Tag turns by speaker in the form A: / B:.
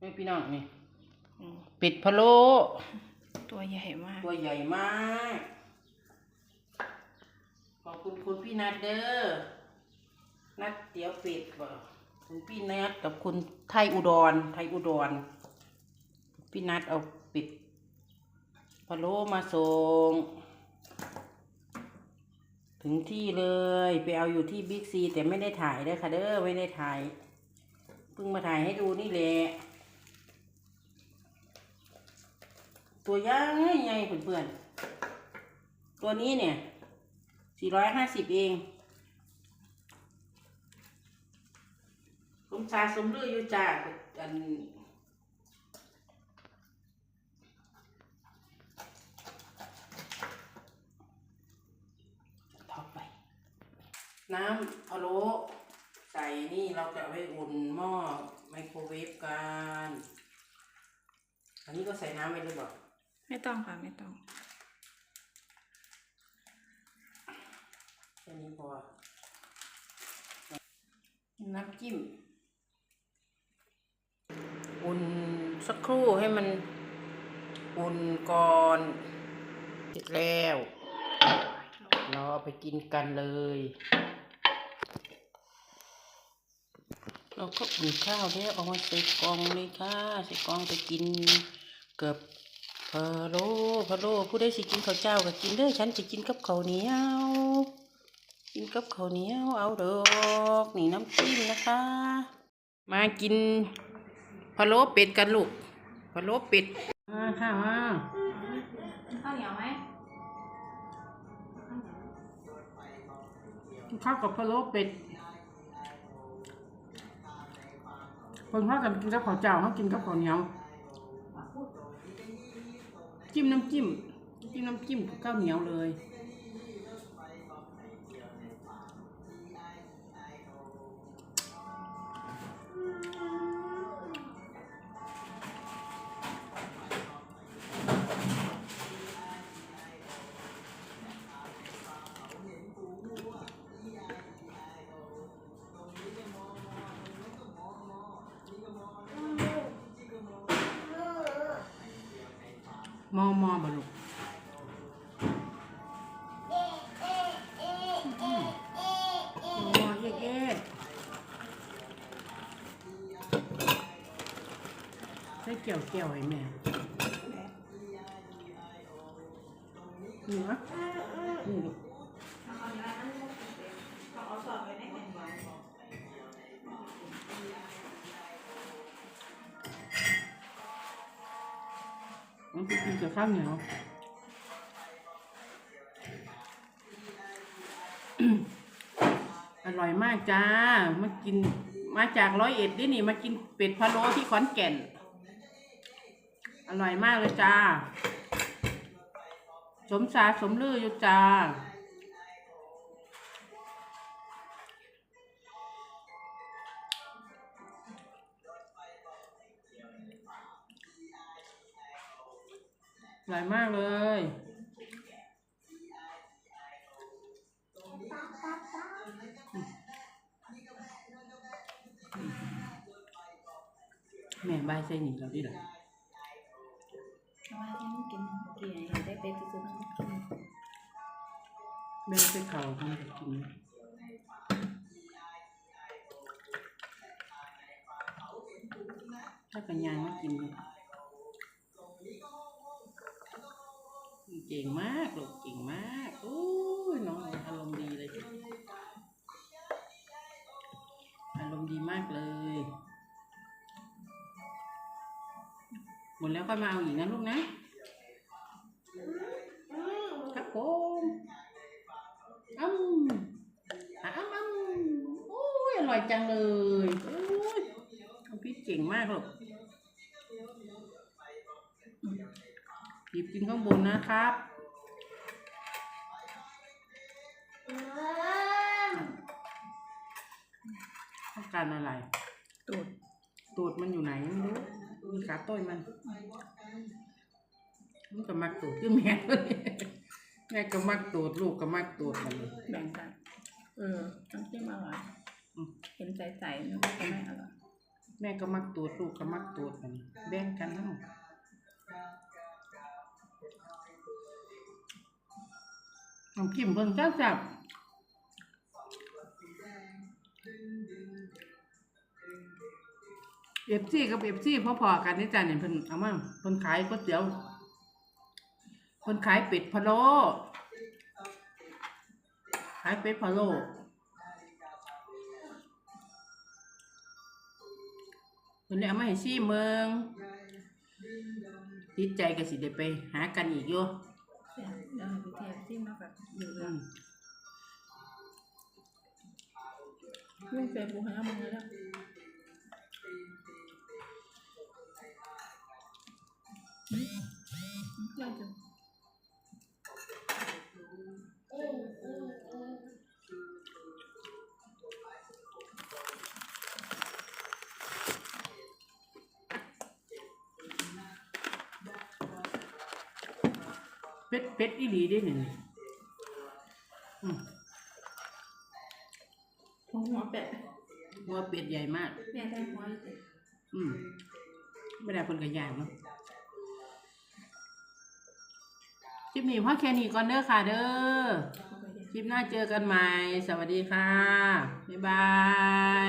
A: นี่พี่น้องนี่
B: อืม
A: เป็ดพะโล้
B: ตัวใหญ่มาก
A: ตัวใหญ่มาก ขอบคุณคุณพี่นัดเด้อ นัดเตี๋ยวเป็ดบ่คุณพี่นัดกับคุณไทยอุดร ไทยอุดร พี่นัดเอาเป็ดพะโล้มาส่ง ถึงที่เลย ไปเอาอยู่ที่บิ๊กซีแต่ไม่ได้ถ่ายเด้อค่ะเด้อ ไม่ได้ถ่าย เพิ่งมาถ่ายให้ดูนี่แหละ ตัวใหญ่ใหญ่เพื่อนๆ ตัวนี้เนี่ยสี่ร้อยห้าสิบเอง สมชาสมลืออยู่จ้าอันทอไปน้ำพะโล้ใส่นี่เราจะเอาไปอุ่นหม้อไมโครเวฟกัน อันนี้ก็ใส่น้ำไปเลยบอก
B: ไม่ต้องค่ะ ไม่ต้อง
A: แค่นี้พอ น้ำจิ้ม อุ่นสักครู่ให้มันอุ่นก่อน เสร็จแล้วเราเอไปกินกันเลย เราก็อุ่นข้าวแล้วเอามาใส่กล่องเลยค่ะ ใส่กล่องไปกินเกือบ พะโล้พะโล้ผู้ได้สิกินข้าวเจ้าก็กินเด้อฉันจะกินกับข้าวเหนียว กินกับข้าวเหนียวเอาดอกนี่น้ำจิ้มนะคะ มากินพะโล้เป็ดกันลูกพะโล้เป็ดมาค่ะมา
B: ข้าวเหนียวไหม
A: กินข้าวกับพะโล้เป็ดคนพ่อกันกินกับข้าวเจ้าเขากินกับข้าวเหนียว จิ้มน้ำจิ้ม จิ้มน้ำจิ้มกับข้าวเหนียวเลย มอมอบลูกมอเอ๊ะเอ๊ะใส่เกี่ยวเกี่ยวให้แม่เหนือนี่ลูก มันไปกินกับข้าวเหนียวอร่อยมากจ้า มากินมาจากร้อยเอ็ดนี่นี่ มากินเป็ดพะโล้ที่ขอนแก่น อร่อยมากเลยจ้า สมสาสมลืออยู่จ้า อร่อยมากเลยแม่ใบายใส่หนีเราดิหรอ
B: ทำไมที่นี่กินเกี่ยได้ไปที่สุดต้องกิน
A: แม่ไปเขามันจะกินถ้ากันยางมากินเลย เก่งมากลูกเก่งมากโอ้ยน้องอารมณ์ดีเลย อารมณ์ดีมากเลย หมดแล้วค่อยมาเอาอีกนะลูกนะ ครับผมอ้ำอ้ำอ้ำโอ้ยอร่อยจังเลยโอ้ยพี่เก่งมากลูก หยิบกินข้างบนนะครับต้องการอะไร
B: ตูด
A: ตูดมันอยู่ไหนไม่รู้มีขาต้อยมันมันก็มักตูดคือแม่เลยแม่ก็มักตูดลูกก็มักตูดมันเลย
B: แบ่งกัน เออน้ำจิ้มอร่อย
A: อืม
B: เห็นใสๆนึกว่าจะไม่อร่อย
A: แม่ก็มักตูดลูกก็มักตูดมันแบ่งกันเนาะ น้ำจิ้มเพิ่นแซ่บเอฟซีกับเอฟซีพอๆกันนี่จ้ะเนี่ยเพิ่นเอามาเพิ่นขายก๋วยเตี๋ยวเพิ่นขายเป็ดพะโล้ขายเป็ดพะโล้เพิ่นเลยเอามาให้ซี่เมืองติดใจก็สิได้ไปหากันอีกอยู่
B: เดี๋ยวให้ไปเทียบที่มากับอยู่
A: อื
B: แล้ว
A: ม
B: ลุงเฟซบุ๊กให้เอามาแล้วได้จ้ะ
A: เป็ดเป็ดอีหลีเด้นี่อืม
B: หัวหัวเป็ด
A: หัวเป็ดใหญ่มาก
B: แม่ได้หัวอยู่สิ
A: อืมไม่ได้เพิ่นก็ย่างเนาะคลิปนี้พอแค่นี้ก่อนเด้อค่ะเด้อ
B: เอาไปเดี๋ยว
A: คลิปหน้าเจอกันใหม่ สวัสดีค่ะ บ๊ายบาย